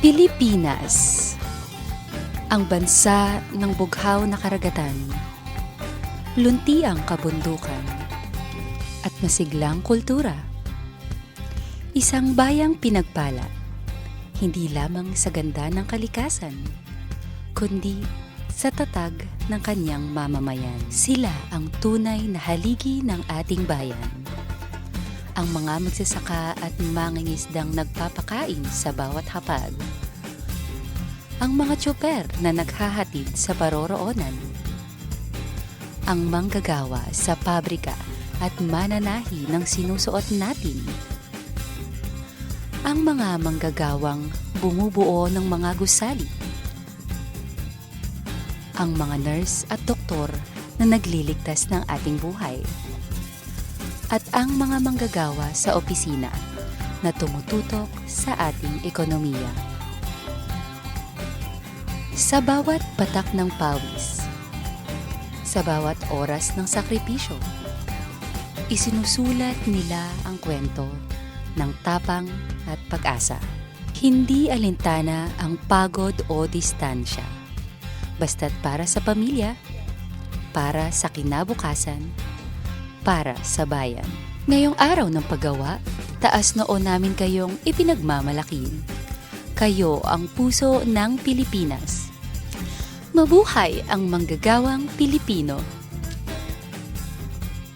Pilipinas. Ang bansa ng bughaw na karagatan. Lunti ang kabundukan. At masiglang kultura. Isang bayang pinagpala. Hindi lamang sa ganda ng kalikasan Kundi sa tatag ng kanyang mamamayan. Sila ang tunay na haligi ng ating bayan. Ang mga magsasaka at mangingisdang nagpapakain sa bawat hapag. Ang mga tsoper na naghahatid sa paroroonan. Ang manggagawa sa pabrika at mananahi ng sinusuot natin. Ang mga manggagawang bumubuo ng mga gusali. Ang mga nurse at doktor na nagliligtas ng ating buhay at ang mga manggagawa sa opisina na tumututok sa ating ekonomiya. Sa bawat patak ng pawis, sa bawat oras ng sakripisyo, isinusulat nila ang kwento ng tapang at pag-asa. Hindi alintana ang pagod o distansya. Basta't para sa pamilya, para sa kinabukasan, para sa bayan. Ngayong araw ng paggawa, taas noo namin kayong ipinagmamalaki. Kayo ang puso ng Pilipinas. Mabuhay ang manggagawang Pilipino.